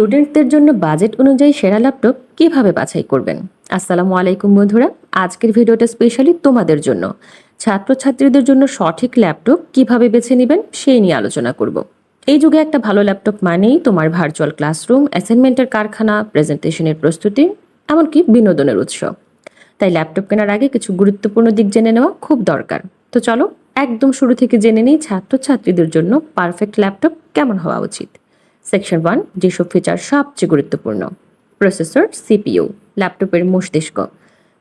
স্টুডেন্টদের জন্য বাজেট অনুযায়ী সেরা ল্যাপটপ কীভাবে বাছাই করবেন? আসসালামু আলাইকুম বন্ধুরা, আজকের ভিডিওটা স্পেশালি তোমাদের জন্য। ছাত্রছাত্রীদের জন্য সঠিক ল্যাপটপ কীভাবে বেছে নেবেন সেই নিয়ে আলোচনা করব। এই যুগে একটা ভালো ল্যাপটপ মানেই তোমার ভার্চুয়াল ক্লাসরুম অ্যাসাইনমেন্টের কারখানা, প্রেজেন্টেশনের প্রস্তুতি, এমনকি বিনোদনের উৎস। তাই ল্যাপটপ কেনার আগে কিছু গুরুত্বপূর্ণ দিক জেনে নেওয়া খুব দরকার। তো চলো, একদম শুরু থেকে জেনে নিই ছাত্রছাত্রীদের জন্য পারফেক্ট ল্যাপটপ কেমন হওয়া উচিত। সেকশন ওয়ান যেসব ফিচার সবচেয়ে গুরুত্বপূর্ণ। প্রসেসর সিপিইউ ল্যাপটপের মস্তিষ্ক।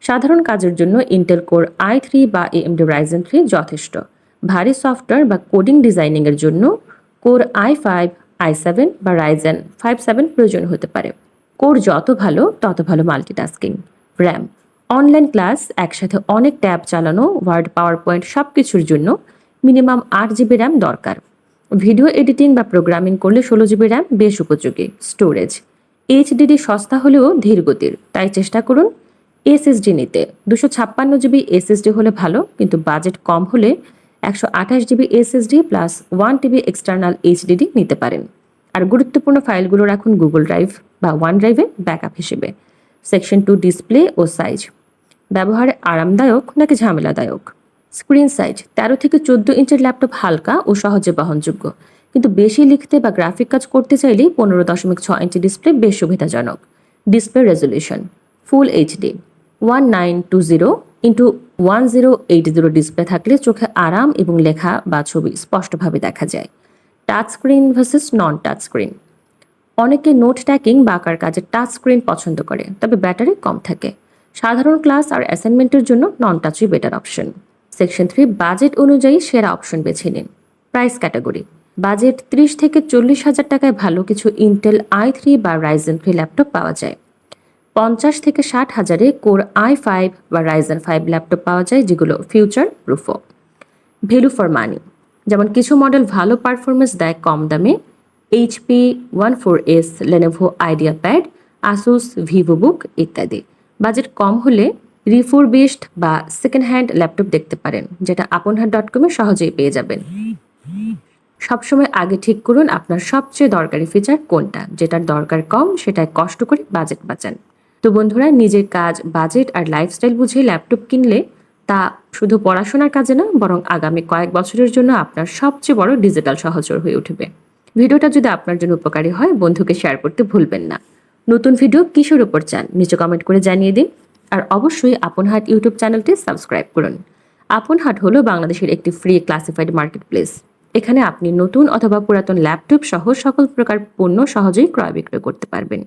সাধারণ কাজের জন্য ইন্টেল কোর আই থ্রি বা এএমডি রাইজেন থ্রি যথেষ্ট। ভারী সফটওয়্যার বা কোডিং ডিজাইনিংয়ের জন্য core I five I seven বা রাইজেন ফাইভ সেভেন প্রয়োজন হতে পারে। কোর যত ভালো, তত ভালো মাল্টিটাস্কিং র্যাম অনলাইন ক্লাস একসাথে অনেক ট্যাব চালানো ওয়ার্ড পাওয়ার পয়েন্ট সব কিছুর জন্য মিনিমাম আট জিবি র্যাম দরকার। ভিডিও এডিটিং বা প্রোগ্রামিং করলে ষোলো জিবি র্যাম বেশ উপযোগী। স্টোরেজ। এইচডিডি সস্তা হলেও ধীর গতির। তাই চেষ্টা করুন এসএসডি নিতে। দুশো ছাপ্পান্ন জিবি এসএসডি হলে ভালো, কিন্তু বাজেট কম হলে একশো আঠাশ GB SSD plus one TB external HDD নিতে পারেন। আর গুরুত্বপূর্ণ ফাইলগুলো রাখুন গুগল ড্রাইভ বা ওয়ান ড্রাইভে ব্যাকআপ হিসেবে। সেকশন টু ডিসপ্লে ও সাইজ ব্যবহারে আরামদায়ক নাকি ঝামেলাদায়ক? স্ক্রিন সাইজ তেরো থেকে চোদ্দ ইঞ্চের ল্যাপটপ হালকা ও সহজে বহনযোগ্য। কিন্তু বেশি লিখতে বা গ্রাফিক কাজ করতে চাইলেই পনেরো দশমিক ছ ইঞ্চি ডিসপ্লে বেশ সুবিধাজনক। Display resolution, full HD, one nine two zero into one zero eight zero display থাকলে চোখে আরাম এবং লেখা বা ছবি স্পষ্টভাবে দেখা যায়। Touch screen versus non touch screen. অনেকে নোট ট্যাকিং বা আঁকার কাজে টাচ স্ক্রিন পছন্দ করে, তবে ব্যাটারি কম থাকে। সাধারণ ক্লাস আর অ্যাসাইনমেন্টের জন্য non টাচই better option section three budget অনুযায়ী সেরা অপশন বেছে নিন। প্রাইস ক্যাটাগরি বাজেট ত্রিশ থেকে চল্লিশ হাজার টাকায় ভালো কিছু ইন্টেল আই থ্রি বা রাইজেন থ্রি ল্যাপটপ পাওয়া যায়। পঞ্চাশ থেকে ষাট হাজারে কোর আই ফাইভ বা রাইজেন ফাইভ ল্যাপটপ পাওয়া যায়, যেগুলো ফিউচার প্রুফও ভ্যালু ফর মানি যেমন কিছু মডেল ভালো পারফরমেন্স দেয় কম দামে HP one four S Lenovo IdeaPad Asus VivoBook ইত্যাদি। বাজেট কম হলে রিফোরবিস্ট বা সেকেন্ড হ্যান্ড ল্যাপটপ দেখতে পারেন, যেটা আপনহাট ডট কমে সহজেই পেয়ে যাবেন। সবসময় আগে ঠিক করুন আপনার সবচেয়ে দরকারি ফিচার কোনটা, যেটার দরকার কম, সেটায় কষ্ট করে বাজেট বাঁচান। তো বন্ধুরা, নিজের কাজ বাজেট আর লাইফস্টাইল বুঝে ল্যাপটপ কিনলে তা শুধু পড়াশোনার কাজে না, বরং আগামী কয়েক বছরের জন্য আপনার সবচেয়ে বড় ডিজিটাল সহচর হয়ে উঠবে। ভিডিওটা যদি আপনার জন্য উপকারী হয়, বন্ধুকে শেয়ার করতে ভুলবেন না। নতুন ভিডিও কিসের উপর চান, নিচে কমেন্ট করে জানিয়ে দিন। আর অবশ্যই আপন হাট ইউটিউব চ্যানেলটি সাবস্ক্রাইব করুন। আপন হাট হলো বাংলাদেশের একটি ফ্রি ক্লাসিফাইড মার্কেট প্লেস এখানে আপনি নতুন অথবা পুরাতন ল্যাপটপ সহ সকল প্রকার পণ্য সহজেই ক্রয় বিক্রয় করতে পারবেন।